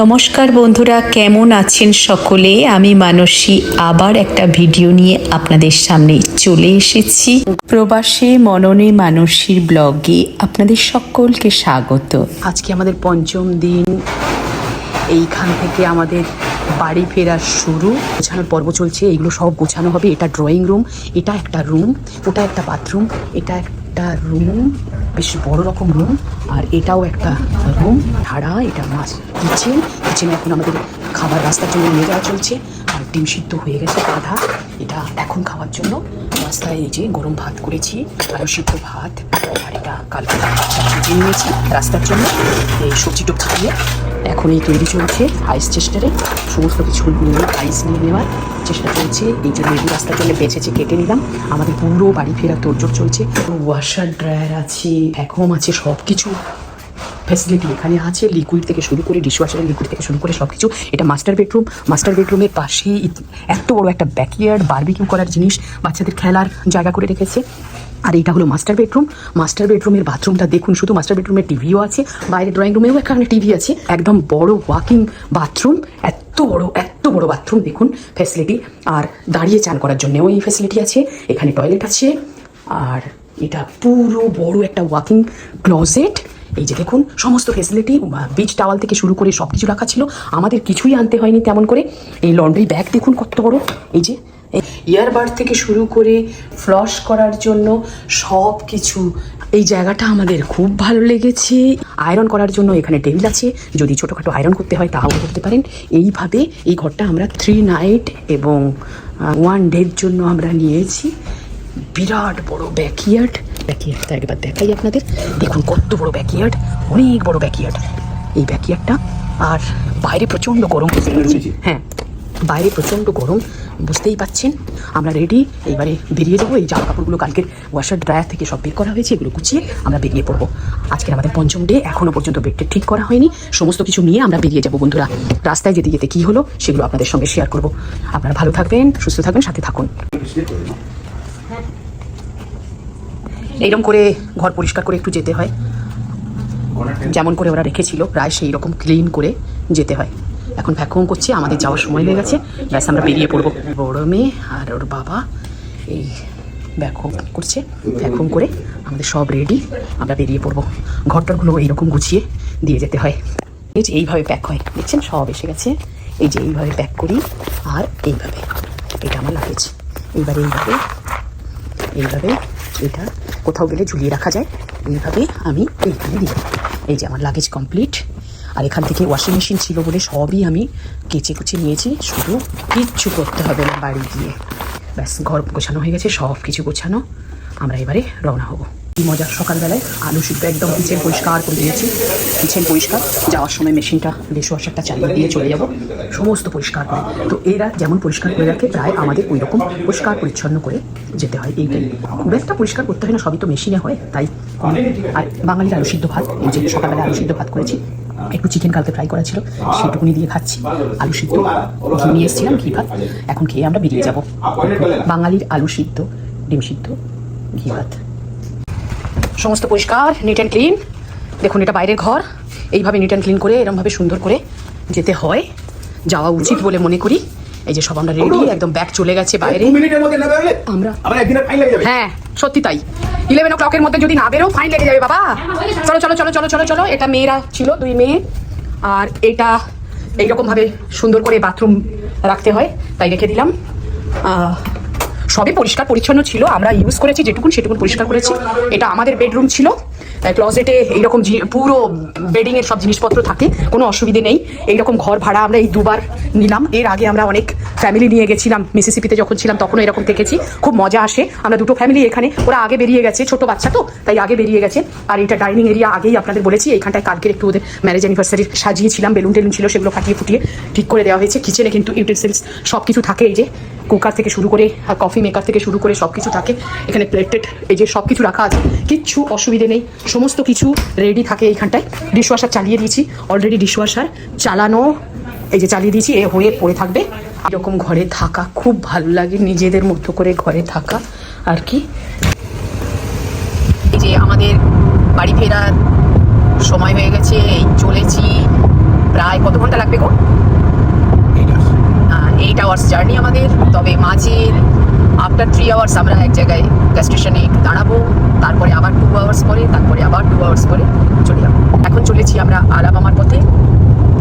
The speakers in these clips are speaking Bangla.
নমস্কার বন্ধুরা, কেমন আছেন সকলে? আমি মানসী। আবার একটা ভিডিও নিয়ে আপনাদের সামনে চলে এসেছি। প্রবাসী মননে মানসীর ব্লগে আপনাদের সকলকে স্বাগত। আজকে আমাদের পঞ্চম দিন। এইখান থেকে আমাদের বাড়ি ফেরার শুরু। গোছানোর পর্ব চলছে। এগুলো সব গোছানো হবে। এটা ড্রয়িং রুম এটা একটা রুম ওটা একটা বাথরুম এটা একটা রুম বেশ বড় রকম রুম আর এটাও একটা রুম ভাড়া, এটা মাছ কিচেন। কিচেনে এখন আমাদের খাবার রাস্তার জন্য নিয়ে যাওয়া চলছে, আর ডিম সিদ্ধ হয়ে গেছে আধা। এটা এখন খাওয়ার জন্য রাস্তায় এই যে গরম ভাত করেছি, আলু সিদ্ধ ভাত, আর এটা কালকে নিয়েছি রাস্তার জন্য, এই সবজি টবজি দিয়ে। এখন এই তৈরি চলছে আইস চেস্টারে সমস্ত কিছু নিয়ে আইস নিয়ে নেওয়ার চেষ্টা চলছে। এই যে লেবু রাস্তার জন্য বেঁচেছে, কেটে নিলাম। আমাদের পুরো বাড়ি ফেরা তোড়জোড় চলছে। ওয়াশার ড্রায়ার আছে ভ্যাকুয়াম আছে সব কিছু ফ্যাসিলিটি এখানে আছে। লিকুইড থেকে শুরু করে ডিশওয়াশারের লিকুইড থেকে শুরু করে সব কিছু এটা মাস্টার বেডরুম মাস্টার বেডরুমের পাশেই এত বড় একটা ব্যাকইয়ার্ড বারবিকিউ করার জিনিস বাচ্চাদের খেলার জায়গা করে রেখেছে। আর এটা হলো মাস্টার বেডরুম মাস্টার বেডরুমের বাথরুমটা দেখুন, শুধু মাস্টার বেডরুমের টিভিও আছে বাইরে ড্রয়িং রুমেও এখানে টিভি আছে। একদম বড় ওয়াকিং বাথরুম এত বড় এত বড় বাথরুম দেখুন ফ্যাসিলিটি আর দাঁড়িয়ে চান করার জন্যও এই ফ্যাসিলিটি আছে, এখানে টয়লেট আছে। আর এটা পুরো বড় একটা ওয়াকিং ক্লজেট এই যে দেখুন, সমস্ত ফেসিলিটি বিচ টাওয়াল থেকে শুরু করে সব কিছু রাখা ছিল। আমাদের কিছুই আনতে হয়নি তেমন করে। এই লন্ড্রি ব্যাগ দেখুন কত বড়। এই যে ইয়ারবাড থেকে শুরু করে ফ্লশ করার জন্য সব কিছু। এই জায়গাটা আমাদের খুব ভালো লেগেছে। আয়রন করার জন্য এখানে টেবিল আছে। যদি ছোটোখাটো আয়রন করতে হয় তাও করতে পারেন। এইভাবে এই ঘরটা আমরা থ্রি নাইট এবং ওয়ান ডের জন্য আমরা নিয়েছি। বিরাট বড় ব্যাকইয়ার্ড ব্যাকইয়ার্ডটা একবার দেখাই আপনাদের। দেখুন কত বড় ব্যাকইয়ার্ড অনেক বড় ব্যাকইয়ার্ড এই ব্যাকইয়ার্ডটা আর বাইরে প্রচণ্ড গরম। হ্যাঁ বাইরে প্রচণ্ড গরম। বুঝতেই পাচ্ছেন? আমরা রেডি এইবারে বেরিয়ে যাব। এই জামা কাপড়গুলো কালকের ওয়াশার ড্রায়ার থেকে সব বের করা হয়েছে, এগুলো গুছিয়ে আমরা বেরিয়ে পড়ব। আজকের আমাদের পঞ্চম ডে এখনও পর্যন্ত বেডটা ঠিক করা হয়নি। সমস্ত কিছু নিয়ে আমরা বেরিয়ে যাব বন্ধুরা। রাস্তায় যেতে যেতে কী হলো, সেগুলো আপনাদের সঙ্গে শেয়ার করব। আপনারা ভালো থাকবেন, সুস্থ থাকবেন, সাথে থাকুন। এইরকম করে ঘর পরিষ্কার করে একটু যেতে হয়। যেমন করে ওরা রেখেছিল, প্রায় সেই রকম ক্লিন করে যেতে হয়। এখন ভ্যাকুম করছে, আমাদের যাওয়ার সময় হয়ে গেছে। ব্যাস, আমরা বেরিয়ে পড়ব। বড় মেয়ে আর ওর বাবা এই ভ্যাকুম করছে। ভ্যাকুম করে আমাদের সব রেডি আমরা বেরিয়ে পড়ব। ঘরটারগুলো এইরকম গুছিয়ে দিয়ে যেতে হয়। এই যে এইভাবে প্যাক হয়, দেখছেন? সব এসে গেছে। এই যে এইভাবে প্যাক করি, আর এইভাবে। এটা আমার লাগেজ এইবারে এইভাবে এইভাবে এটা কোথাও গেলে ঝুলিয়ে রাখা যায়। এইভাবে আমি এইখানে দিই এই যে আমার লাগেজ কমপ্লিট আর এখান থেকে ওয়াশিং মেশিন ছিল বলে সবই আমি কেচে কুচে নিয়েছি, শুধু কিচ্ছু করতে হবে না বাড়ি গিয়ে। ব্যাস, ঘর গোছানো হয়ে গেছে সব কিছু গোছানো। আমরা এবারে রওনা হব। কি মজা সকালবেলায় আলু সিদ্ধ একদম কিচেন পরিষ্কার করে দিয়েছি। কিচেন পরিষ্কার, যাওয়ার সময় মেশিনটা ডিশ ওয়াশারটা চালিয়ে দিয়ে চলে যাব। সমস্ত পরিষ্কার করে। তো এরা যেমন পরিষ্কার করে রাখে, প্রায় আমাদের ওই রকম পরিষ্কার পরিচ্ছন্ন করে যেতে হয় এইটাই। খুব একটা পরিষ্কার করতে হয় না, সবই তো মেশিনে হয়, তাই আর বাঙালির আলু সিদ্ধ ভাত, এই যে সকালবেলা আলু সিদ্ধ ভাত করেছি, একটু চিকেন কালকে ফ্রাই করা ছিল, সেটুকুনি দিয়ে খাচ্ছি। আলু সিদ্ধ, ঘি নিয়ে এসেছিলাম, ঘি ভাত। এখন খেয়ে আমরা বেরিয়ে যাব। বাঙালির আলু সিদ্ধ, ডিম সিদ্ধ, ঘি ভাত। সমস্ত পরিষ্কার নিট অ্যান্ড ক্লিন দেখুন এটা বাইরের ঘর। এইভাবে নিট অ্যান্ড ক্লিন করে এরমভাবে সুন্দর করে যেতে হয়। যাওয়া উচিত বলে মনে করি। এই যে সব আমরা রেডি একদম ব্যাগ চলে গেছে বাইরে। আমরা হ্যাঁ সত্যি তাই। ইলেভেন ও ক্লকের মধ্যে যদি না বেরো ফাইন লেগে যাবে বাবা। চলো চলো চলো চলো চলো চলো। এটা মেয়েরা ছিল দুই মেয়ে। আর এটা এইরকমভাবে সুন্দর করে বাথরুম রাখতে হয়। তাই রেখে দিলাম। সবই পরিষ্কার পরিচ্ছন্ন ছিল, আমরা ইউজ করেছি যেটুকুন সেটুকুন পরিষ্কার করেছি। এটা আমাদের বেডরুম ছিল। ক্লজেটে এইরকম পুরো বেডিং এর সব জিনিসপত্র থাকে, কোনো অসুবিধে নেই। এইরকম ঘর ভাড়া আমরা এই দুবার নিলাম। এর আগে আমরা অনেক ফ্যামিলি নিয়ে গেছিলাম মিসিসিপিতে যখন ছিলাম তখনও এরকম দেখেছি। খুব মজা আসে। আমরা দুটো ফ্যামিলি এখানে। ওরা আগে বেরিয়ে গেছে, ছোট বাচ্চা তো, তাই আগে বেরিয়ে গেছে। আর এটা ডাইনিং এরিয়া আগেই আপনাদের বলেছি, এইখানটায় কালকের একটু ওদের ম্যারেজ অ্যানিভার্সারি সাজিয়েছিলাম, বেলুন টেলুন ছিল, সেগুলো ফাটিয়ে ফুটিয়ে ঠিক করে দেওয়া হয়েছে। কিচেনে কিন্তু ইউটেন্সিলস সব কিছু থাকে, এই যে কুকার থেকে শুরু করে কফি মেকার থেকে শুরু করে সব কিছু থাকে। এখানে প্লেটেড এই যে সব কিছু রাখা আছে। কিচ্ছু অসুবিধে নেই। সমস্ত কিছু রেডি থাকে এইখানটায়। ডিশওয়াশার চালিয়ে দিয়েছি। অলরেডি ডিশওয়াশার চালানো এই যে চালিয়ে দিয়েছি এ হয়ে পড়ে থাকবে। এরকম ঘরে থাকা খুব ভালো লাগে নিজেদের মতো করে ঘরে থাকা। আর কি? এই যে আমাদের বাড়ি ফেরার সময় হয়ে গেছে এই চলেছি প্রায় কত ঘণ্টা লাগবে গো? এইট আওয়ার্স জার্নি আমাদের তবে মাঝে আফটার থ্রি আওয়ার্স আমরা এক জায়গায় গ্যাস স্টেশনে একটু দাঁড়াবো, তারপরে আবার টু আওয়ার্স পরে, তারপরে আবার টু আওয়ার্স পরে চলে যাব। এখন চলেছি আমরা আলাবামার পথে,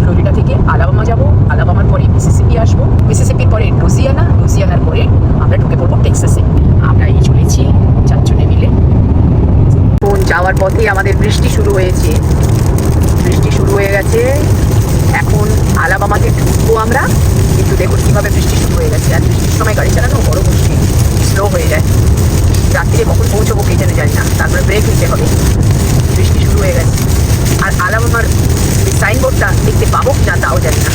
ফ্লোরিডা থেকে আলাবামা যাব, আলাবামার পরে মিসিসিপি আসব। মিসিসিপির পরে লুজিয়ানা লুজিয়ানার পরে আমরা ঢুকে পড়ব টেক্সাসে আমরা এই চলেছি চারজনে মিলে। যাওয়ার পথে আমাদের বৃষ্টি শুরু হয়েছে। বৃষ্টি শুরু হয়ে গেছে। এখন আলাবামাতে ঢুকবো আমরা। কিন্তু দেখুন কীভাবে বৃষ্টি শুরু হয়ে গেছে। আর বৃষ্টির সময় গাড়ি চালানো বড় মুশকিল। স্লো হয়ে যায়। রাত্রিরে কখন পৌঁছবো কে জানে জানি না তারপরে ব্রেক নিতে হবে বৃষ্টি শুরু হয়ে গেছে আর আলাবামার এই সাইনবোর্ডটা দেখতে পাবো কি না তাও জানি না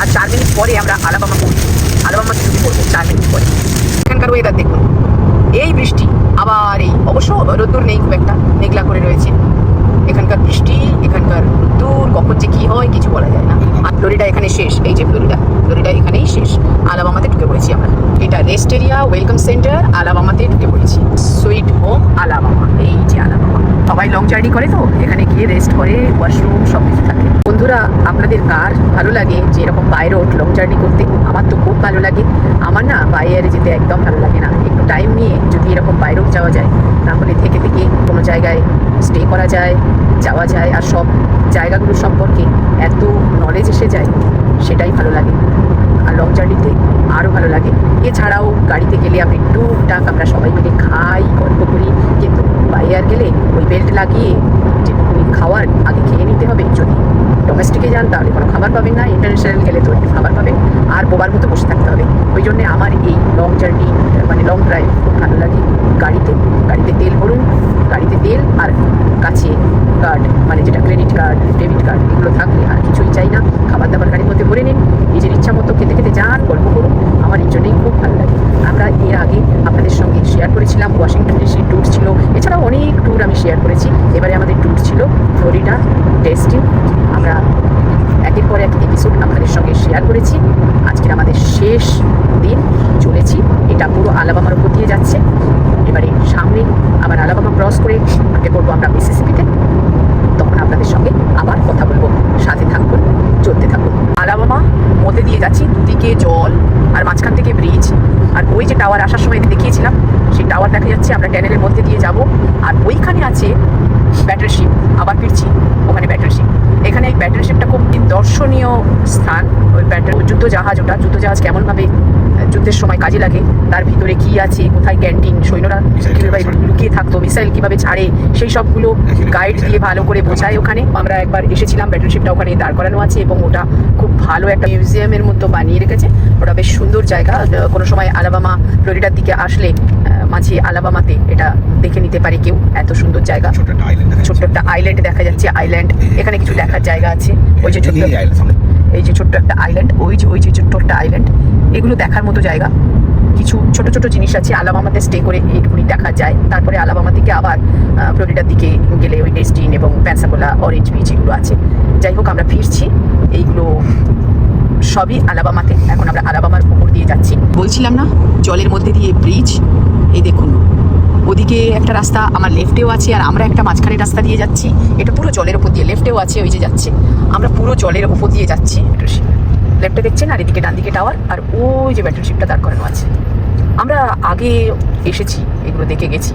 আর চার মিনিট পরে আমরা আলাবামা পৌঁছবো আলাবামাতে ঢুকে পড়ব চার মিনিট পরে এখানকার ওয়েদার দেখুন এই বৃষ্টি আবার এই অবশ্য রোদ্দুর নেই খুব একটা মেঘলা করে রয়েছে এখানকার বৃষ্টি এখানকার দূর কখন যে কি হয় কিছু বলা যায় না আর ফ্লোরিডা এখানে শেষ এই যে ফ্লোরিডা ফ্লোরিডা এখানেই শেষ আলাবামাতে ঢুকে পড়েছি আমরা এটা রেস্ট এরিয়া ওয়েলকাম সেন্টার আলাবামাতে ঢুকে পড়েছি সুইট হোম আলাবামা এই যে আলাবামা সবাই লং জার্নি করে তো, এখানে গিয়ে রেস্ট করে ওয়াশরুম সব কিছু থাকে। বন্ধুরা, আপনাদের কার ভালো লাগে? যে এরকম বাই রোড লং জার্নি করতে, আমার তো খুব ভালো লাগে। আমার না বাই বাইরে যেতে একদম ভালো লাগে না। একটু টাইম নিয়ে যদি এরকম বাই রোড যাওয়া যায়, তাহলে থেকে থেকে কোনো জায়গায় স্টে করা যায়, যাওয়া যায়, আর সব জায়গাগুলো সম্পর্কে এত নলেজ এসে যায়, সেটাই ভালো লাগে। আর লং জার্নিতে আরও ভালো লাগে। এছাড়াও গাড়িতে গেলে আপনি টুকটাক আমরা সবাই মিলে খাই, গল্প করি, কিন্তু বাইরে গেলে ওই বেল্ট লাগিয়ে যেটুকুনি খাওয়ার আগে খেয়ে নিতে হবে যদি ডোমেস্টিকে যান, তাহলে কোনো খাবার পাবেন না ইন্টারন্যাশনাল গেলে তো একটু খাবার পাবেন, আর বোবার মতো বসে থাকতে হবে। ওই জন্যে আমার এই লং জার্নি মানে লং ড্রাইভ খুব ভালো লাগে। গাড়িতে গাড়িতে তেল ভরুন, গাড়িতে তেল আর কাছে কার্ড মানে যেটা ক্রেডিট কার্ড ডেবিট কার্ড এগুলো থাকলে আর কিছুই চাই না। খাবার দাবার গাড়ির মধ্যে ভরে নিন, নিজের ইচ্ছা মতো খেতে খেতে যান, গল্প করুন, আমার এই জন্যই খুব ভালো লাগে। আমরা এর আগে আপনাদের সঙ্গে শেয়ার করেছিলাম ওয়াশিংটন ডিসি ট্যুর ছিল। এছাড়াও অনেক ট্যুর আমি শেয়ার করেছি। এবারে আমাদের ট্যুর ছিল ফ্লোরিডা টেস্টিং আমরা একের পর এক এপিসোড আপনাদের সঙ্গে শেয়ার করেছি। আজকের আমাদের শেষ দিন চলেছি। এটা পুরো আলাবামার উপর দিয়ে যাচ্ছে। এবারে সামনে আবার আলাবামা ক্রস করে উঠে পড়ব আমরা মিসিসিপিতে তখন আপনাদের সঙ্গে আবার কথা বলব। সাথে থাকুন, চলতে থাকুন। আলাবামা মধ্যে দিয়ে যাচ্ছি, দুদিকে জল আর মাঝখান থেকে ব্রিজ আর ওই যে টাওয়ার আসার সময় দেখিয়েছিলাম, সেই টাওয়ার দেখা যাচ্ছে, আমরা ট্যানেলের মধ্যে দিয়ে যাব। আর ওইখানে আছে ব্যাটারি শিপ আবার ফিরছি। এখানে এই ব্যাটারি শিপটা খুব দর্শনীয় স্থান, ওই ব্যাটেল যুদ্ধ জাহাজ ওটা। যুদ্ধ জাহাজ কেমনভাবে যুদ্ধের সময় কাজে লাগে তার ভিতরে কি আছে কোথায় ক্যান্টিন সৈন্যরা কীভাবে লুকিয়ে থাকতো মিসাইল কীভাবে ছাড়ে সেই সবগুলো গাইড দিয়ে ভালো করে বোঝায় ওখানে। আমরা একবার এসেছিলাম ব্যাটারি শিপটা ওখানে দাঁড় করানো আছে এবং ওটা খুব ভালো একটা মিউজিয়ামের মতো বানিয়ে রেখেছে। ওটা বেশ সুন্দর জায়গা কোনো সময় আলাবামা ফ্লোরিডার দিকে আসলে মাঝে আলাবামাতে এটা দেখে নিতে পারে কেউ। এত সুন্দর জায়গা। ছোট্ট একটা আইল্যান্ড দেখা ছোট্ট একটা আইল্যান্ড দেখা যাচ্ছে আইল্যান্ড এখানে কিছু দেখার জায়গা আছে। ওই যে ছোট্ট এই যে ছোট্ট একটা আইল্যান্ড ওই যে ওই যে ছোট্ট একটা আইল্যান্ড এগুলো দেখার মতো জায়গা। কিছু ছোট ছোট জিনিস আছে, আলাবামাতে স্টে করে এইটুকুনি দেখা যায়। তারপরে আলাবামা থেকে আবার ফ্লোরিডার দিকে গেলে ওই ডেস্টিন এবং প্যান্সাকোলা অরেঞ্জ বিচ এগুলো আছে। যাই হোক, আমরা ফিরছি। এইগুলো সবই আলাবামাতে। এখন আমরা আলাবামার উপর দিয়ে যাচ্ছি। বলছিলাম না, জলের মধ্যে দিয়ে ব্রিজ এই দেখুন। ওদিকে একটা রাস্তা, আমার লেফটেও আছে আর আমরা একটা মাঝখানে রাস্তা দিয়ে যাচ্ছি। এটা পুরো জলের উপর দিয়ে লেফটেও আছে ওই যে যাচ্ছে। আমরা পুরো জলের উপর দিয়ে যাচ্ছি। লেফটে দেখছেন আর এদিকে ডান দিকে টাওয়ার আর ওই যে ব্যাটারি শিপটা দাঁড় করানো আছে। আমরা আগে এসেছি, এগুলো দেখে গেছি।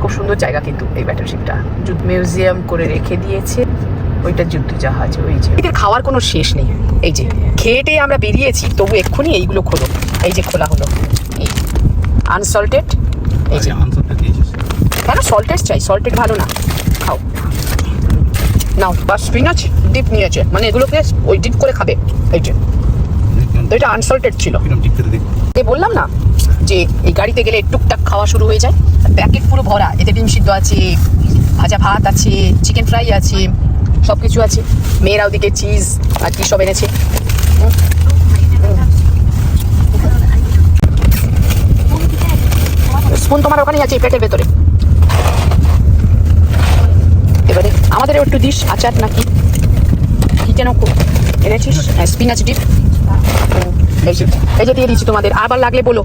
খুব সুন্দর জায়গা কিন্তু এই ব্যাটারি শিপটা মিউজিয়াম করে রেখে দিয়েছে। ওইটা যুদ্ধ জাহাজ, ওই যে। এদের খাওয়ার কোনো শেষ নেই। এই যে খেয়েটে আমরা বেরিয়েছি, তবু এক্ষুনি এইগুলো খোলো। এই যে খোলা হলো। আনসল্টেড এই যে আনসারটা কেন সল্টেড চাই? সল্টেড ভালো না। খাও। নাও বা স্পিনাচ ডিপ নিয়েছে। মানে এগুলোকে ওই ডিপ করে খাবে। এই যে। তো এটা আনসল্টেড ছিল। এ বললাম না যে এই গাড়িতে গেলে টুকটাক খাওয়া শুরু হয়ে যায়। প্যাকেট পুরো ভরা। এতে ডিম সিদ্ধ আছে ভাজা ভাত আছে চিকেন ফ্রাই আছে সব কিছু আছে। মেয়েরা ওদিকে চিজ আর কি সব এনেছে। স্পুন তোমার ওখানেই আছে এই প্লেটের ভেতরে। এবারে আমাদের একটু দিস আচার নাকি? কি যেন খুব এনেছিস? স্পিনাচ ডিপ এই যে এই যে দিয়ে দিচ্ছি তোমাদের। আবার লাগলে বলো।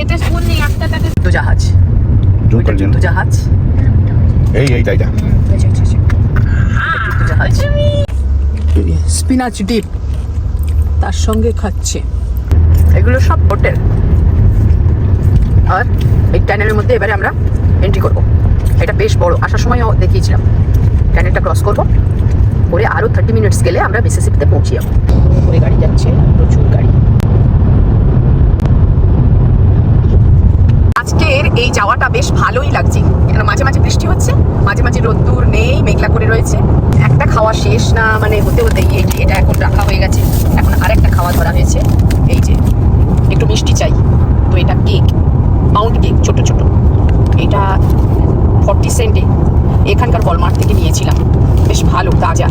এতে স্পুন নেই একটা তাতে যুদ্ধ জাহাজ। যুদ্ধ জাহাজ। এই এইটা যুদ্ধ জাহাজ। স্পিনাচ ডিপ তার সঙ্গে খাচ্ছে। এগুলো সব হোটেল। আর এই ট্যানেলের মধ্যে এবারে আমরা এন্ট্রি করব। এটা বেশ বড়। আসার সময়ও দেখিয়েছিলাম। ট্যানেলটা ক্রস করব। করে আরও থার্টি মিনিটস গেলে আমরা মিসিসিপিতে পৌঁছে যাব। করে গাড়ি যাচ্ছে। প্রচুর গাড়ি। আজকের এই যাওয়াটা বেশ ভালোই লাগছে। এখানে মাঝে মাঝে বৃষ্টি হচ্ছে, মাঝে মাঝে রোদ্দুর নেই, মেঘলা করে রয়েছে। একটা খাওয়া শেষ না মানে হতে হতে এটা এখন রাখা হয়ে গেছে। এখন আরেকটা খাওয়া ধরা হয়েছে। এই যে, একটু মিষ্টি চাই। তো এটা কেক পাউন্ড কেক ছোট ছোট। এটা ফর্টি সেন্টে এখানকার কলমার্ট থেকে নিয়েছিলাম। বেশ ভালো, তাজা।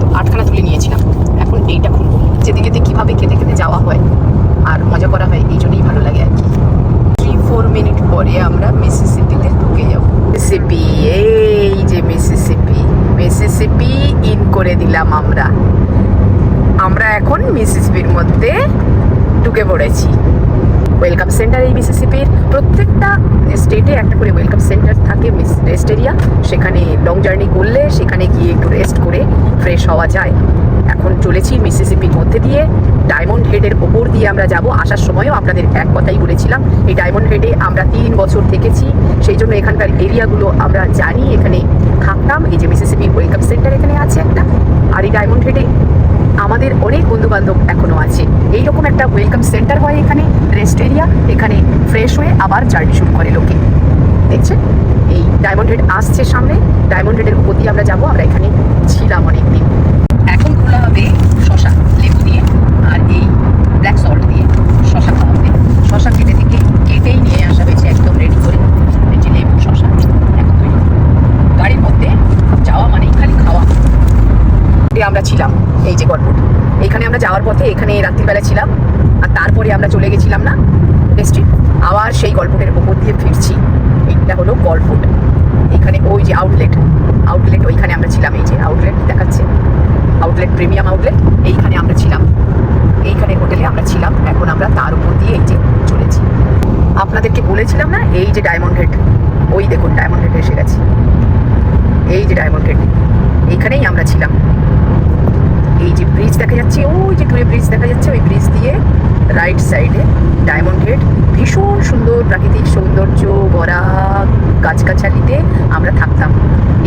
তো আটখানা তুলে নিয়েছিলাম। এখন এইটা খুলবো। যেতে যেতে কীভাবে খেতে খেতে যাওয়া হয়। আর মজা করা হয়, এই জন্যই ভালো লাগে আর কি। থ্রি ফোর মিনিট পরে আমরা মিসিসিপিতে ঢুকে যাব। মিসিসিপি এই যে মিসিসিপি মিসিসিপি ইন করে দিলাম আমরা। আমরা এখন মিসিসিপির মধ্যে ঢুকে পড়েছি। ওয়েলকাম সেন্টার এই বিসিসিপির প্রত্যেকটা স্টেটে একটা করে ওয়েলকাম সেন্টার থাকে রেস্ট এরিয়া। সেখানে লং জার্নি করলে সেখানে গিয়ে একটু রেস্ট করে ফ্রেশ হওয়া যায়। এখন চলেছি মিসিসিপির মধ্যে দিয়ে। ডায়মন্ড হেডের ওপর দিয়ে আমরা যাব। আসার সময়ও আপনাদের এক কথাই বলেছিলাম। এই ডায়মন্ড হেডে আমরা তিন বছর থেকেছি। সেই জন্য এখানকার এরিয়াগুলো আমরা জানি। এখানে থাকতাম। এই যে মিসিসিপি ওয়েলকাম সেন্টার এখানে আছে একটা। আর এই ডায়মন্ড হেডে আমাদের অনেক বন্ধু বান্ধব এখনও আছে। এইরকম একটা ওয়েলকাম সেন্টার হয় এখানে রেস্ট এরিয়া এখানে ফ্রেশ হয়ে আবার জার্নি শুরু করে লোকে। দেখছেন? এই ডায়মন্ড হেড আসছে সামনে ডায়মন্ড হেডের উপর দিয়ে আমরা যাব, আমরা এখানে ছিলাম অনেকদিন। এখন খোলা হবে শশা, লেবু দিয়ে, আর এই ব্ল্যাক সল্ট দিয়ে শশা খাওয়া হবে। শশা কেটে থেকে কেটেই নিয়ে আসা হয়েছে একদম রেডি করে। এই লেবু, শশা গাড়ির মধ্যে যাওয়া মানেই খালি খাওয়া। আমরা ছিলাম। এই যে গল্পটা এখানে আমরা যাওয়ার পথে এখানে রাত্রিবেলা ছিলাম, আর তারপরে আমরা চলে গেছিলাম না? রেস্টে আবার সেই গল্পটের ওপর দিয়ে ফিরছি। এইটা হলো গল্পট এখানে ওই যে আউটলেট আউটলেট ওইখানে আমরা ছিলাম। এই যে আউটলেট দেখাচ্ছে। আউটলেট প্রিমিয়াম আউটলেট এইখানে আমরা ছিলাম। এইখানে হোটেলে আমরা ছিলাম। এখন আমরা তার উপর দিয়ে এই যে চলেছি। আপনাদেরকে বলেছিলাম না, এই যে ডায়মন্ড হেড ওই দেখুন ডায়মন্ড হেড এসে গেছে। এই যে ডায়মন্ড হেড এইখানেই আমরা ছিলাম। এই যে ব্রিজ দেখা যাচ্ছে ওই যে দূরে ব্রিজ দেখা যাচ্ছে ওই ব্রিজ দিয়ে রাইট সাইডে ডায়মন্ড হেড ভীষণ সুন্দর প্রাকৃতিক সৌন্দর্য ভরা গাছগাছালিতে আমরা থাকতাম।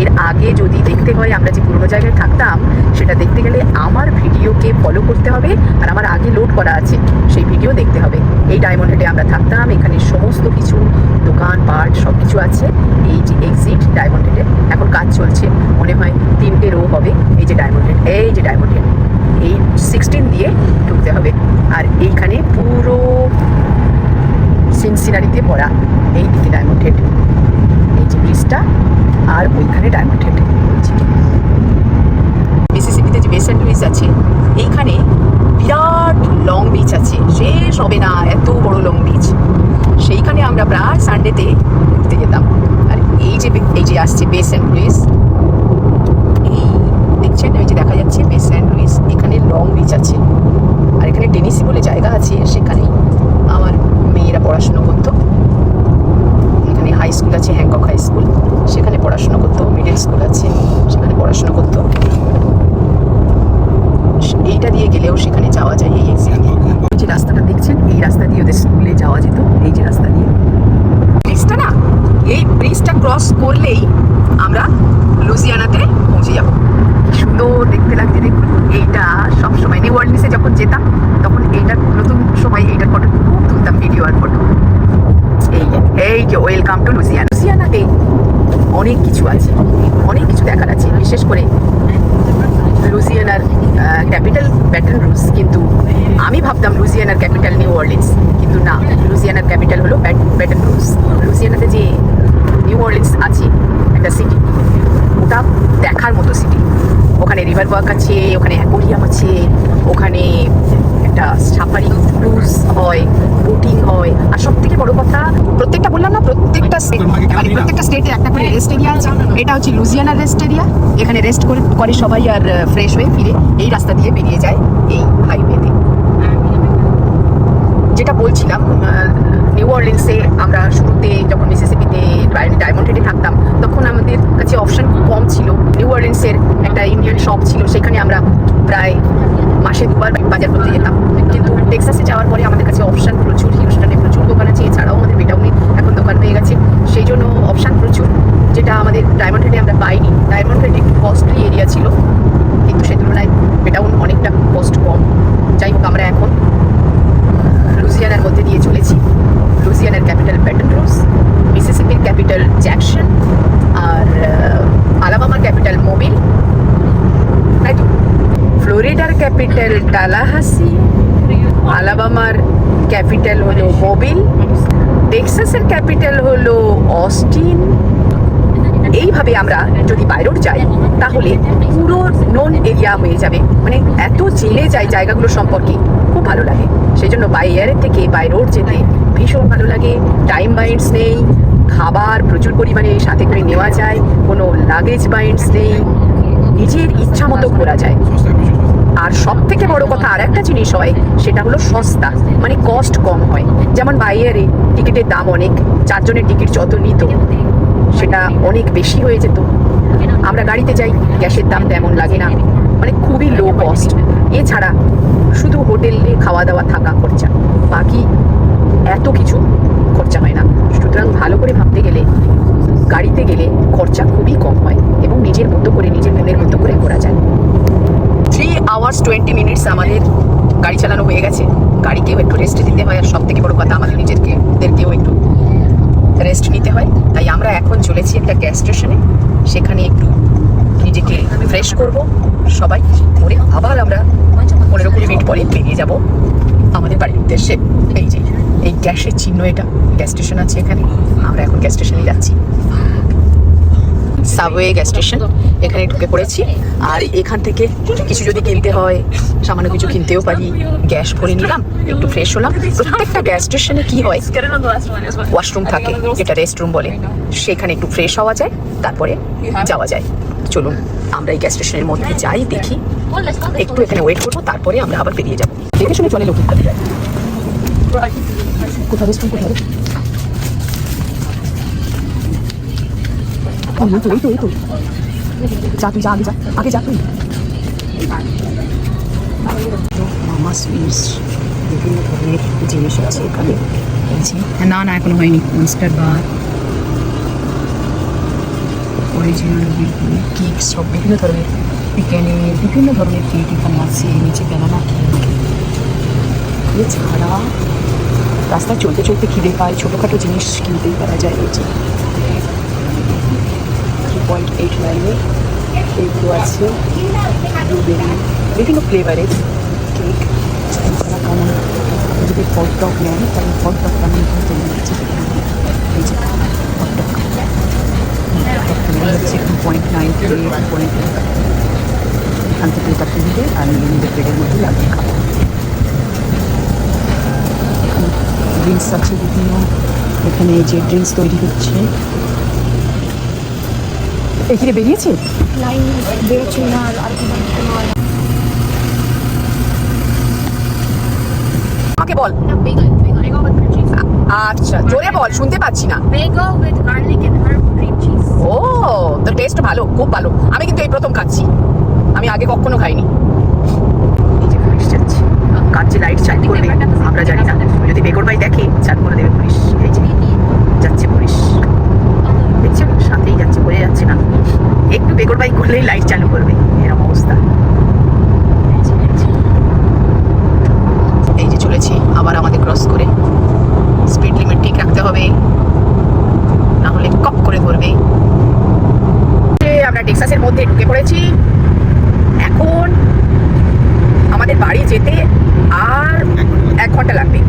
এর আগে যদি দেখতে হয় আমরা যে পুরোনো জায়গায় থাকতাম, সেটা দেখতে গেলে আমার ভিডিওকে ফলো করতে হবে আর আমার আগে লোড করা আছে, সেই ভিডিও দেখতে হবে। এই ডায়মন্ড হেডে আমরা থাকতাম, এখানে সমস্ত কিছু, দোকান, পাট সব কিছু আছে। এই যে এক্সিট ডায়মন্ড হেডে এখন কাজ চলছে। মনে হয় তিনটে রো হবে এই যে ডায়মন্ড হেড এই যে ডায়মন্ড হেড এই সিক্সটিন দিয়ে ঢুকতে হবে। আর এইখানে পুরো সিনসিনারিতে ভরা এই দিকে ডায়মন্ড হেড এই যে ব্রিজটা আর ওইখানে ডায়মন্ড হেড মিসিসিপিতে যে বেসেন্ট লুইস আছে, এইখানে বিরাট লং বিচ আছে। শেষ হবে না, এত বড় লং বিচ সেইখানে আমরা প্রায় সানডেতে ঘুরতে যেতাম। আর এই যে এই যে আসছে বে সেন্ট লুইস এই দেখছেন ওই যে দেখা যাচ্ছে বে সেন্ট লুইস এখানে লং বিচ আছে। আর এখানে টেনিসি বলে জায়গা আছে, সেখানে আমার মেয়েরা পড়াশুনো করতো। এখানে হাই স্কুল আছে হ্যাংকক হাই স্কুল সেখানে পড়াশুনো করতো মিডল স্কুল আছে, সেখানে পড়াশুনো করতো। এইটা দিয়ে গেলেও সেখানে যাওয়া যায়, এই যে রাস্তাটা দেখছেন, এই রাস্তা দিয়ে ওদের স্কুলে যাওয়া যেত, এই যে রাস্তা দিয়ে। ব্রিজটা না, এই ব্রিজটা ক্রস করলেই আমরা লুজিয়ানাতে পৌঁছে যাব। সুন্দর দেখতে লাগছে দেখুন এইটা সব সময় নিউ ওয়ার্ল্ডসে যখন যেতাম, তখন এইটার নতুন সময় এইটার ফটো খুব তুলতাম ভিডিও আর ফটো এই এই যে ওয়েলকাম টু লুজিয়ানা লুজিয়ানাতে অনেক কিছু আছে, অনেক কিছু দেখার আছে। বিশেষ করে লুসিয়ানার ক্যাপিটাল ব্যাটন রুজ কিন্তু আমি ভাবতাম লুসিয়ানার ক্যাপিটাল নিউ অর্লিন্স কিন্তু না লুসিয়ানার ক্যাপিটাল হলো ব্যাটন রুজ লুসিয়ানাতে যে নিউ অর্লিন্স আছে, একটা সিটি ওটা দেখার মতো সিটি ওখানে রিভার ওয়াক আছে ওখানে অ্যাকোরিয়াম আছে ওখানে একটা সাফারি ক্রুজ হয় বোটিং হয়। আর সব থেকে বড় কথা প্রত্যেকটা বললাম না প্রত্যেকটা মানে প্রত্যেকটা স্টেটে একটা করে রেস্ট এরিয়া আছে। এটা হচ্ছে লুজিয়ানার রেস্ট এরিয়া এখানে রেস্ট করে করে সবাই আর ফ্রেশ হয়ে ফিরে এই রাস্তা দিয়ে বেরিয়ে যায় এই হাইওয়েতে যেটা বলছিলাম নিউ অর্লিন্সে আমরা শুরুতে যখন মিসিসিপিতে ডায়মন্ড হেডে থাকতাম, তখন আমাদের কাছে অপশন খুব কম ছিল। নিউ অর্লিন্সের একটা ইন্ডিয়ান শপ ছিল, সেখানে আমরা প্রায় মাসে দুবার বাজার করতে যেতাম। কিন্তু টেক্সাসে যাওয়ার পরে আমাদের কাছে অপশন প্রচুর হিউস্টনে প্রচুর দোকান আছে, এছাড়াও আমাদের বেটাউনে এখন দোকান হয়ে গেছে। সেই জন্য অপশন প্রচুর, যেটা আমাদের ডায়মন্ড হেডে আমরা পাইনি। ডায়মন্ড হেড একটু কস্টলি এরিয়া ছিল, কিন্তু সে তুলনায় বেটাউন অনেকটা কস্ট কম। যাই হোক, আমরা এখন লুজিয়ানার মধ্যে দিয়ে চলেছি। লুজিয়ানার ক্যাপিটাল ব্যাটন রোজ মিসিসিপির ক্যাপিটাল জ্যাকসন আর আলাবামার ক্যাপিটাল মোবিল তাই তো ফ্লোরিডার ক্যাপিটাল টালাহাসি আলাবামার ক্যাপিটাল হলো মোবিল টেক্সাসের ক্যাপিটাল হলো অস্টিন এইভাবে আমরা যদি বাইরোড যাই, তাহলে পুরো নোন এরিয়া হয়ে যাবে। মানে এত জেনে যায় জায়গাগুলো সম্পর্কে। খুব ভালো লাগে। সেই জন্য বাই এয়ারের থেকে বাই রোড যেতে ভীষণ ভালো লাগে। টাইম বাইন্ডস নেই, খাবার প্রচুর পরিমাণে সাথে করে নেওয়া যায়, কোনো লাগেজ বাইন্ডস নেই, নিজের ইচ্ছা মতো ঘোরা যায়। আর সব থেকে বড় কথা আর একটা জিনিস হয়, সেটা হলো সস্তা মানে কস্ট কম হয়। যেমন বাইয়ারে টিকিটের দাম অনেক, চারজনের টিকিট যত নিত, সেটা অনেক বেশি হয়ে যেত। আমরা গাড়িতে যাই, গ্যাসের দাম তেমন লাগে না মানে খুবই লো কস্ট এছাড়া শুধু হোটেলে খাওয়া দাওয়া থাকা খরচা, বাকি এত কিছু খরচা হয় না। সুতরাং ভালো করে ভাবতে গেলে গাড়িতে গেলে খরচা খুবই কম হয় এবং নিজের মতো করে, নিজের মনের মতো করে ঘোরা যায়। থ্রি আওয়ার্স টোয়েন্টি মিনিটস আমাদের গাড়ি চালানো হয়ে গেছে। গাড়িকেও একটু রেস্ট দিতে হয় আর সব থেকে বড় কথা আমাদের নিজেরকে ওদেরকেও একটু রেস্ট নিতে হয়। তাই আমরা এখন চলেছি একটা গ্যাস স্টেশনে সেখানে একটু নিজেকে ফ্রেশ করব। সবাই করে আবার আমরা পনেরো কুড়ি মিনিট পরে বেরিয়ে যাব আমাদের বাড়ির উদ্দেশ্যে। এই যে। এই গ্যাসের চিহ্ন এটা গ্যাস স্টেশন আছে এখানে, আমরা এখন গ্যাস স্টেশনে যাচ্ছি। সাবওয়ে গ্যাস স্টেশন এখানে ঢুকে পড়েছি। আর এখান থেকে কিছু যদি কিনতে হয়, সামান্য কিছু কিনতেও পারি। গ্যাস ভরে নিলাম, একটু ফ্রেশ হলাম। প্রত্যেকটা গ্যাস স্টেশনে কি হয়? ওয়াশরুম থাকে যেটা রেস্টরুম বলে। সেখানে একটু ফ্রেশ হওয়া যায়, তারপরে যাওয়া যায়। চলুন, আমরা এই গ্যাস স্টেশনের মধ্যে যাই, দেখি। একটু এখানে ওয়েট করব, তারপরে আমরা আবার বেরিয়ে যাব। দেখে শুনে চলে লোক। কোথাও রেস্টরুম কোথাও ও, তো এই তো এই তো। যা তুই যা আগে যা আগে যা তুই। মামা সুইটস বিভিন্ন ধরনের জিনিস আছে এখানে না না এখনও হয়নি। মনস্টার বার অরিজিনাল কেক সব বিভিন্ন ধরনের বিজ্ঞানে বিভিন্ন ধরনের কেক এখানে আছে নিচে ব্যানানা কেক এছাড়া রাস্তায় চলতে চলতে খিদে পায়, ছোটোখাটো জিনিস কিনতেই পারা যায় এই যে। পয়েন্ট এইট আছে বিভিন্ন ফ্লেভারের কেক কেমন যদি হট ডগ নেন তাহলে হট ডগ কেমন হচ্ছে এই হচ্ছে পয়েন্ট নাইন পয়েন্ট আর নিজের পেটের মধ্যে লাগিয়ে খাব। ড্রিঙ্কস আছে বিভিন্ন এখানে যে ড্রিঙ্কস তৈরি হচ্ছে। এখানে বেরিয়েছে? লাইন বেরোচ্ছে না আর আমাকে বল। আচ্ছা জোরে বল শুনতে পাচ্ছি না। herb cream cheese. ও তো টেস্ট ভালো খুব ভালো। আমি কিন্তু এই প্রথম খাচ্ছি। আমি আগে কখনো খাইনি এই যে পুলিশ যাচ্ছে কার যে লাইট চালু করবে আমরা জানি না। যদি বেগর ভাই দেখে চালু করে দেবে পুলিশ। এই যে যাচ্ছে পুলিশ। দেখছেন সাথেই যাচ্ছে বোঝা যাচ্ছে না। একটু বেগর ভাই করলেই লাইট চালু করবে এরকম অবস্থা। এই যে। চলেছি আবার আমাদের ক্রস করে। স্পিড লিমিট ঠিক রাখতে হবে। না হলে কপ করে ধরবে। আমরা টেক্সাসের মধ্যে ঢুকে পড়েছি এখন আমাদের বাড়ি যেতে আর এক ঘণ্টা লাগবে।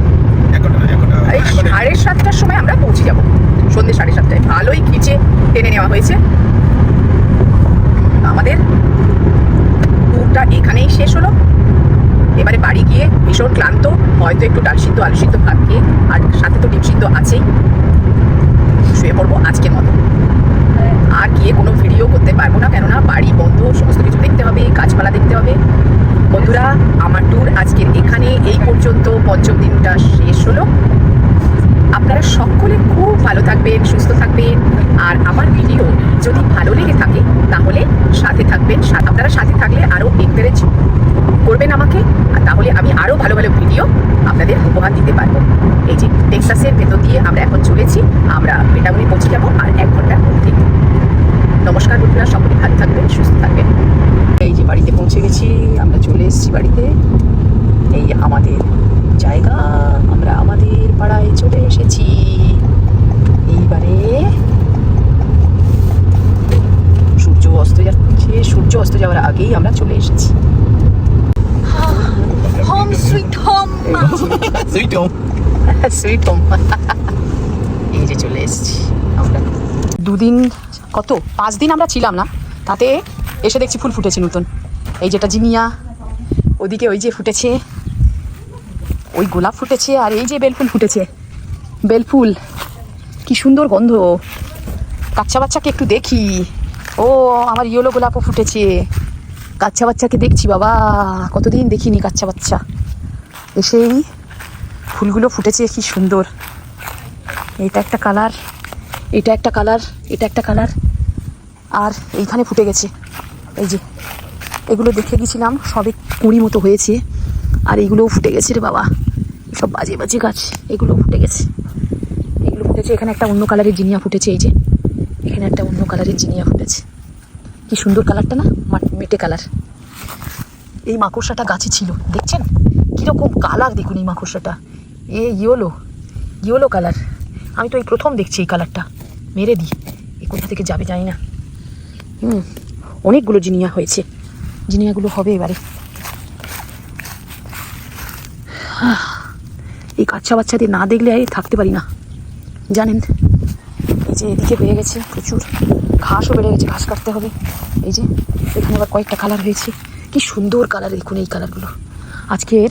এই সাড়ে সাতটার সময় আমরা পৌঁছে যাব। সন্ধ্যে সাড়ে সাতটায়। ভালোই খিচে টেনে নেওয়া হয়েছে। আমাদের ট্যুরটা এখানেই শেষ হলো। এবারে বাড়ি গিয়ে ভীষণ ক্লান্ত। হয়তো একটু ডাল সিদ্ধ আলু সিদ্ধ ভাত খেয়ে আর সাথে তো ডিম সিদ্ধ আছেই। শুয়ে পড়ব আজকের মতো। আর গিয়ে কোনো ভিডিও করতে পারব না, কেননা বাড়ি বন্ধ, সমস্ত কিছু দেখতে হবে, গাছপালা দেখতে হবে। বন্ধুরা, আমার ট্যুর আজকের এখানে, এই পর্যন্ত, পঞ্চম দিনটা শেষ হলো। আপনারা সকলে খুব ভালো থাকবেন, সুস্থ থাকবেন। আর আমার ভিডিও যদি ভালো লেগে থাকে, তাহলে সাথে থাকবেন আপনারা সাথে থাকলে আরও এনকারেজ করবেন আমাকে। আর তাহলে আমি আরও ভালো ভালো ভিডিও আপনাদের উপহার দিতে পারব। এই যে টেক্সাসের ভেতর দিয়ে আমরা এখন চলেছি, আমরা মেটামুনি পৌঁছে যাব, আর এক ঘণ্টার মধ্যে নমস্কার বন্ধুরা, সকলে ভালো থাকবেন, সুস্থ থাকবেন। এই যে বাড়িতে পৌঁছে গেছি, আমরা চলে এসেছি বাড়িতে। এই আমাদের জায়গা আমরা আমাদের পাড়ায় চলে এসেছি এইবারে সূর্য অস্ত যাচ্ছে সূর্য অস্ত যাওয়ার আগেই আমরা চলে এসেছি Home sweet home. Sweet home sweet home এই যে চলে এসেছি আমরা দুদিন কত? পাঁচ দিন আমরা ছিলাম না। তাতে এসে দেখছি ফুল ফুটেছে নতুন। এই যেটা জিনিয়া ওদিকে ওই যে ফুটেছে, ওই গোলাপ ফুটেছে, আর এই যে বেলফুল ফুটেছে। বেলফুল, কি সুন্দর গন্ধ। কাচ্চা বাচ্চাকে একটু দেখি। ও, আমার ইয়েলো গোলাপও ফুটেছে। কাচ্চা বাচ্চাকে দেখছি বাবা, কতদিন দেখিনি কাচ্চা বাচ্চা। এসেই ফুলগুলো ফুটেছে, কি সুন্দর। এটা একটা কালার, এটা একটা কালার, এটা একটা কালার। আর এইখানে ফুটে গেছে। এই যে, এগুলো দেখে গেছিলাম সবে কুড়ি মতো হয়েছে। আর এইগুলোও ফুটে গেছে রে বাবা। সব বাজে বাজে গাছ, এগুলো ফুটে গেছে। এগুলো ফুটেছে, এখানে একটা অন্য কালারের জিনিয়া ফুটেছে, এই যে। এখানে একটা অন্য কালারের জিনিয়া ফুটেছে। কি সুন্দর কালারটা না? মেটে কালার এই মাকড়সাটা গাছে ছিল, দেখছেন? কীরকম কালার দেখুন এই মাকড়সাটা। এ ইয়োলো ইয়োলো কালার আমি তো এই প্রথম দেখছি এই কালারটা মেরে দিই। এ কোথা থেকে যাবে জানি না। হুম, অনেকগুলো জিনিয়া হয়েছে। জিনিয়াগুলো হবে এবারে। এই বাচ্চা বাচ্চাদের না দেখলে থাকতে পারি না। জানেন, এই যে এদিকে হয়ে গেছে প্রচুর। ঘাসও বেড়ে গেছে, ঘাস কাটতে হবে। এই যে, এখানে আবার কয়েকটা কালার হয়েছে। কি সুন্দর কালার দেখুন এই কালারগুলো আজকের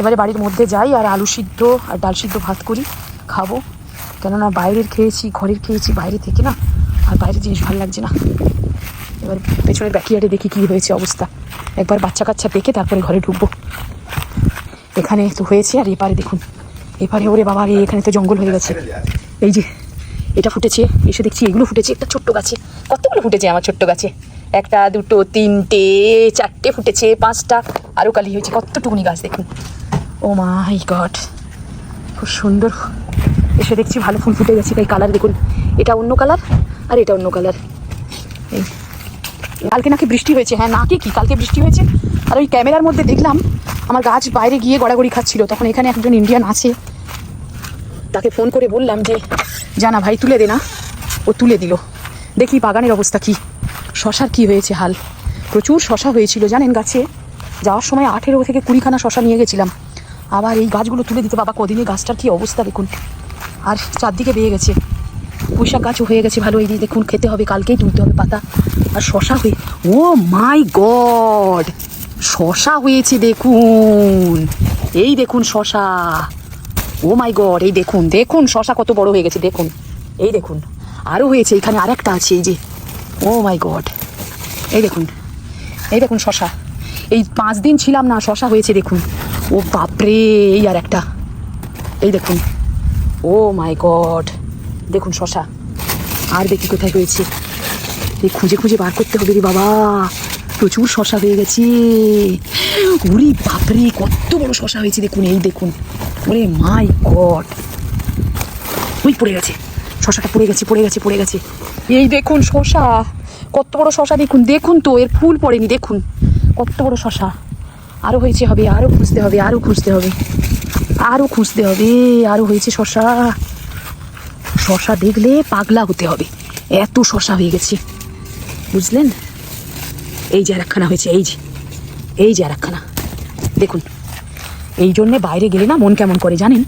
এবারে বাড়ির মধ্যে যাই আর আলু সিদ্ধ আর ডাল সিদ্ধ ভাত করি, খাব। কেননা বাইরের খেয়েছি, ঘরের খেয়েছি, বাইরে থেকে না। আর বাইরের জিনিস ভালো লাগছে না। এবার পেছনের ব্যাকিয়ার্ডে দেখি কী হয়েছে অবস্থা। একবার বাচ্চা কাচ্চা দেখে তারপরে ঘরে ঢুকবো। এখানে তো হয়েছে আর এপারে দেখুন। এপারে ওরে বাবা রে, এখানে তো জঙ্গল হয়ে গেছে। এই যে, এটা ফুটেছে, এসে দেখছি এগুলো ফুটেছে, একটা ছোট্ট গাছে। কতগুলো ফুটেছে আমার ছোট্ট গাছে? একটা, দুটো, তিনটে, চারটে ফুটেছে, পাঁচটা আরও কালি হয়েছে, কতটুকুনি গাছ দেখুন। ও মাই গড, খুব সুন্দর। এসে দেখছি ভালো ফুল ফুটে গেছে, তাই কালার দেখুন। এটা অন্য কালার আর এটা অন্য কালার এই কালকে নাকি বৃষ্টি হয়েছে হ্যাঁ নাকি কি? কালকে বৃষ্টি হয়েছে। আর ওই ক্যামেরার মধ্যে দেখলাম, আমার গাছ বাইরে গিয়ে গড়াগড়ি খাচ্ছিল। তখন এখানে একজন ইন্ডিয়ান আছে। তাকে ফোন করে বললাম যে জানা ভাই, তুলে দে না। ও তুলে দিল। দেখি বাগানের অবস্থা কি। শশার কি হয়েছে হাল? প্রচুর শশা হয়েছিল, জানেন গাছে? যাওয়ার সময় আঠেরো থেকে কুড়িখানা শশা নিয়ে গেছিলাম। আবার এই গাছগুলো তুলে দিতে, বাবা, কদিনে গাছটার কি অবস্থা দেখুন। আর চারদিকে বেয়ে গেছে। পুঁইশাক গাছও হয়ে গেছে, ভালো। এই যে দেখুন, খেতে হবে, কালকেই তুলতে হবে পাতা আর শশা হয়ে ও মাই গড! শশা হয়েছে দেখুন। এই দেখুন শশা। ও মাই গড, এই দেখুন দেখুন শশা কত বড় হয়ে গেছে, দেখুন। এই দেখুন আরও হয়েছে, এখানে আরেকটা আছে, এই যে। Oh my god. এই দেখুন এই দেখুন শশা। এই পাঁচ দিন ছিলাম না, শশা হয়েছে, দেখুন। ও বাপরে, এই আর একটা। এই দেখুন। Oh my god. দেখুন শশা, আর দেখি কোথায় হয়েছে এই খুঁজে খুঁজে বার করতে হবে রে বাবা। প্রচুর শশা হয়ে গেছে। ওরে বাপরে, কত বড় শশা হয়েছে দেখুন, এই দেখুন। ওরে মাই গড। ওই পড়ে গেছে। শশাটা পড়ে গেছে পড়ে গেছে পড়ে গেছে। এই দেখুন শশা, কত বড় শশা দেখুন। দেখুন তো, এর ফুল পড়েনি, দেখুন। কত বড় শশা। আরও হয়েছে হবে আরও খুঁজতে হবে আরও খুঁজতে হবে। আরও খুঁজতে হবে আরও হয়েছে শশা। শশা দেখলে পাগলা হতে হবে। এত শশা হয়ে গেছে। বুঝলেন? এই যে হয়েছে, এই যে। এই যে দেখুন, এই জন্যে বাইরে গেলে না মন কেমন করে জানেন?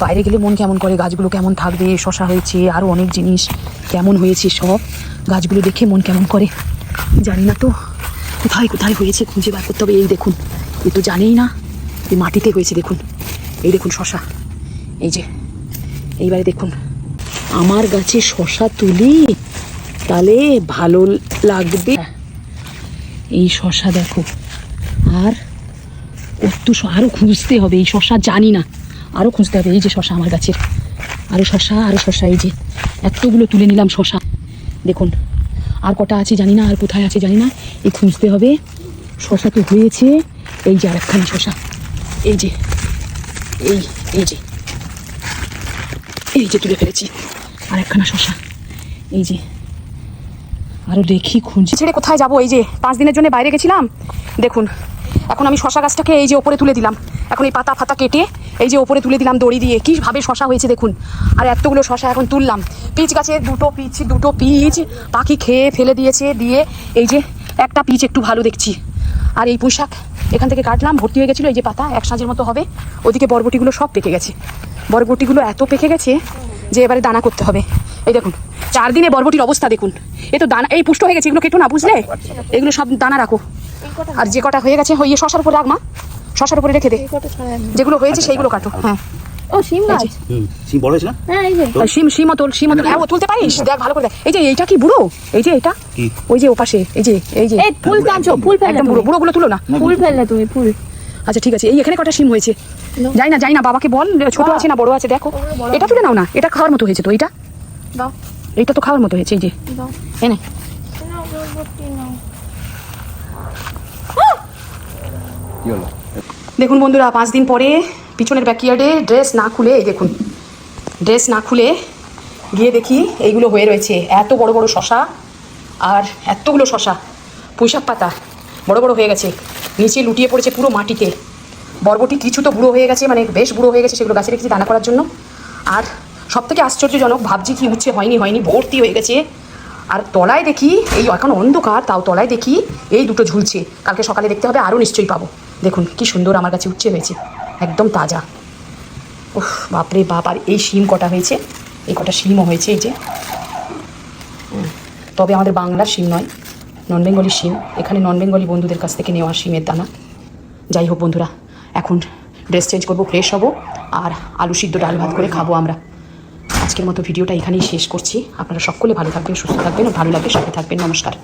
বাইরে গেলে মন কেমন করে, গাছগুলো কেমন থাকবে, শশা হয়েছে আরও অনেক জিনিস কেমন হয়েছে সব গাছগুলো দেখে মন কেমন করে। জানি না তো, কোথায় কোথায় হয়েছে খুঁজে বার করতে হবে। এই দেখুন, এ তো জানেই না এই মাটিতে হয়েছে দেখুন। এই দেখুন শশা। এই যে, এইবারে দেখুন। আমার গাছে শশা তুলি, তাহলে ভালো লাগবে। এই শশা দেখো, আর কত শ- আরও খুঁজতে হবে, এই শশা জানি না। আরও খুঁজতে হবে, এই যে শশা আমার গাছের। আরও শশা আরও শশা, এই যে এতগুলো তুলে নিলাম শশা। দেখুন, আর কটা আছে জানি না, আর কোথায় আছে জানি না। এই খুঁজতে হবে, শশা তো হয়েছে। এই যে আর একখানা শশা, এই যে, এই এই যে এই যে তুলে ফেলেছি। আর একখানা শশা। এই যে আরও দেখি খুঁজে। ছেড়ে কোথায় যাব? এই যে, পাঁচ দিনের জন্য বাইরে গেছিলাম। দেখুন, এখন আমি শশা গাছটাকে এই যে ওপরে তুলে দিলাম। এখন এই পাতা ফাতা কেটে এই যে ওপরে তুলে দিলাম দড়ি দিয়ে। কীভাবে শশা হয়েছে দেখুন। আর এতগুলো শশা এখন তুললাম। পিচ গাছে দুটো পিচ দুটো পিচ। পাখি খেয়ে ফেলে দিয়েছে, দিয়ে এই যে একটা পিচ একটু ভালো দেখছি। আর এই পুঁইশাক এখান থেকে কাটলাম, ভর্তি হয়ে গেছিল। এই যে পাতা, এক সাঁজের মতো হবে। ওদিকে বরবটিগুলো সব পেকে গেছে। বরবটিগুলো এত পেকে গেছে যে এবারে দানা করতে হবে। এই দেখুন চার দিনে বরবটির অবস্থা দেখুন। এ তো দানা এই পুষ্ট হয়ে গেছে এগুলো কেটো না বুঝলে? এগুলো সব দানা রাখো। আর যে কটা হয়ে গেছে ওই শশার উপরে রাখ মা। শশার উপরে রেখে দে। যেগুলো হয়েছে সেইগুলো কাটো। হ্যাঁ। ও শিম গাছ হুম সিম বড় হয়েছে না? হ্যাঁ এই যে। শিম শিম তোল শিম তোল হ্যাঁ ও তুলতে পারিস? দেখ ভালো করে দেখ। এই যে এইটা কি বুড়ো? এই যে এটা ওই যে ওপাশে। এই যে এই যে। এই ফুল টানছো ফুল ফেললে একদম বুড়ো বুড়ো গুলো তুলো না। ফুল ফেললে তুমি ফুল। আচ্ছা ঠিক আছে। এই এখানে কটা সিম হয়েছে? যাই না যাই না বাবাকে বল ছোট আছে না বড় আছে দেখো। এটা তুলে নাও না এটা খাওয়ার মতো হয়েছে তো এইটা? দাও। এইটা তো খাওয়ার মতো হয়েছে এই যে। দাও। এনে দেখুন বন্ধুরা পাঁচ দিন পরে পিছনের ব্যাকইয়ার্ডে ড্রেস না খুলে এই দেখুন ড্রেস না খুলে গিয়ে দেখি এইগুলো হয়ে রয়েছে। এত বড় বড় শশা আর এতগুলো শশা পুঁইশাক পাতা। বড় বড় হয়ে গেছে। নিচে লুটিয়ে পড়েছে পুরো মাটিতে। বরবটি কিছু তো বুড়ো হয়ে গেছে মানে বেশ বুড়ো হয়ে গেছে সেগুলো গাছে রেখেছি দানা করার জন্য। আর সব থেকে আশ্চর্যজনক, ভাবছি কি উচ্ছে হয়নি হয়নি, ভর্তি হয়ে গেছে। আর তলায় দেখি, এই এখন অন্ধকার, তাও তলায় দেখি, এই দুটো ঝুলছে। কালকে সকালে দেখতে হবে আরও নিশ্চয়ই পাবো। দেখুন, কি সুন্দর আমার কাছে উচ্ছে হয়েছে। একদম তাজা। উফ, বাপরে বাপ, আর এই শিম কটা হয়েছে? এই কটা শিমও হয়েছে এই যে। তবে আমাদের বাংলার শিম নয়। নন বেঙ্গলি শিম, এখানে নন বেঙ্গলি বন্ধুদের কাছ থেকে নেওয়া শিমের দানা। যাই হোক বন্ধুরা, এখন ড্রেস চেঞ্জ করব ফ্রেশ হব, আর আলু সিদ্ধ ডাল ভাত করে খাব আমরা। আজকের মতো ভিডিওটা এখানেই শেষ করছি। আপনারা সকলে ভালো থাকবেন, সুস্থ থাকবেন, ভালো লাগবে সাথে থাকবেন। নমস্কার।